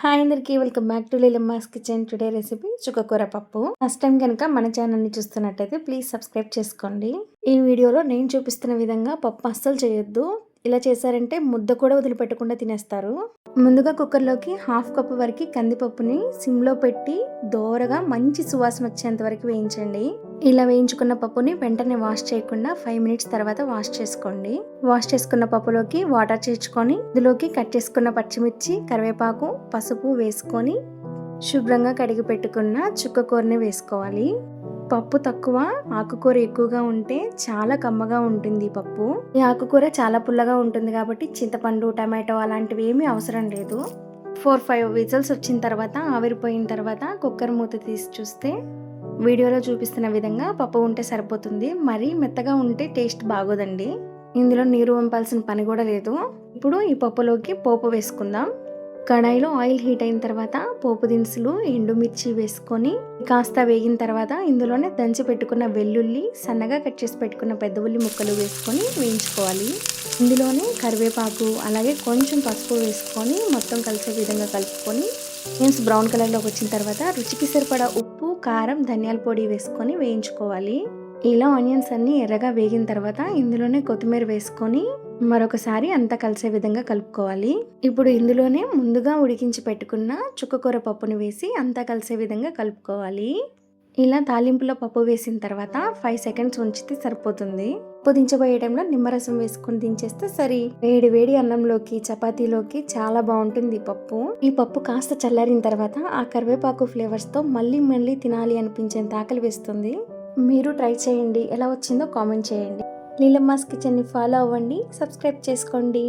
Hi అందరికీ welcome back to Leelamma's kitchen. Today recipe చుక్కకూర పప్పు. ఫస్ట్ టైం కనుక మన ఛానల్ని చూస్తున్నట్టయితే ప్లీజ్ సబ్స్క్రైబ్ చేసుకోండి. ఈ వీడియోలో నేను చూపిస్తున్న విధంగా పప్పు అస్సలు చేయొద్దు. ఇలా చేశారంటే ముద్ద కూడా వదిలిపెట్టకుండా తినేస్తారు. ముందుగా కుక్కర్లోకి హాఫ్ కప్ వరకు కందిపప్పుని సిమ్లో పెట్టి దోరగా మంచి సువాసన వచ్చేంత వరకు వేయించండి. ఇలా వేయించుకున్న పప్పుని వెంటనే వాష్ చేయకుండా ఫైవ్ మినిట్స్ తర్వాత వాష్ చేసుకోండి. వాష్ చేసుకున్న పప్పులోకి వాటర్ చేర్చుకొని ఇందులోకి కట్ చేసుకున్న పచ్చిమిర్చి కరివేపాకు పసుపు వేసుకొని శుభ్రంగా కడిగి పెట్టుకున్న చుక్కకూరని వేసుకోవాలి. పప్పు తక్కువ ఆకుకూర ఎక్కువగా ఉంటే చాలా కమ్మగా ఉంటుంది పప్పు. ఈ ఆకుకూర చాలా పుల్లగా ఉంటుంది కాబట్టి చింతపండు టమాటో అలాంటివి ఏమీ అవసరం లేదు. ఫోర్ ఫైవ్ విజల్స్ వచ్చిన తర్వాత ఆవిరిపోయిన తర్వాత కుక్కర్ మూత తీసి చూస్తే వీడియోలో చూపిస్తున్న విధంగా పప్పు ఉంటే సరిపోతుంది మరీ మెత్తగా ఉంటే టేస్ట్ బాగోదండి. ఇందులో నీరు వంపాల్సిన పని కూడా లేదు. ఇప్పుడు ఈ పప్పులోకి పోపు వేసుకుందాం. కడాయిలో ఆయిల్ హీట్ అయిన తర్వాత పోపు దినుసులు ఎండుమిర్చి వేసుకొని కాస్త వేగిన తర్వాత ఇందులోనే దంచి పెట్టుకున్న వెల్లుల్లి సన్నగా కట్ చేసి పెట్టుకున్న పెద్ద ఉల్లి ముక్కలు వేసుకొని వేయించుకోవాలి. ఇందులోనే కరివేపాకు అలాగే కొంచెం పసుపు వేసుకొని మొత్తం కలిసే విధంగా కలుపుకొని మీన్స్ బ్రౌన్ కలర్లోకి వచ్చిన తర్వాత రుచికి సరిపడా ఉప్పు కారం ధనియాల పొడి వేసుకొని వేయించుకోవాలి. ఇలా ఆనియన్స్ అన్ని ఎర్రగా వేగిన తర్వాత ఇందులోనే కొత్తిమీర వేసుకొని మరొకసారి అంతా కలిసే విధంగా కలుపుకోవాలి. ఇప్పుడు ఇందులోనే ముందుగా ఉడికించి పెట్టుకున్న చుక్కకూర పప్పుని వేసి అంతా కలిసే విధంగా కలుపుకోవాలి. ఇలా తాలింపులో పప్పు వేసిన తర్వాత ఫైవ్ సెకండ్స్ ఉంచితే సరిపోతుంది. పప్పు దించబోయే టైంలో నిమ్మరసం వేసుకుని దించేస్తే సరి. వేడి వేడి అన్నంలోకి చపాతీలోకి చాలా బాగుంటుంది ఈ పప్పు. ఈ పప్పు కాస్త చల్లారిన తర్వాత ఆ కరివేపాకు ఫ్లేవర్స్తో మళ్ళీ మళ్ళీ తినాలి అనిపించేంత ఆకలి వేస్తుంది. మీరు ట్రై చేయండి. ఎలా వచ్చిందో కామెంట్ చేయండి. లీలమ్మాస్ కిచెన్ని ఫాలో అవ్వండి సబ్స్క్రైబ్ చేసుకోండి.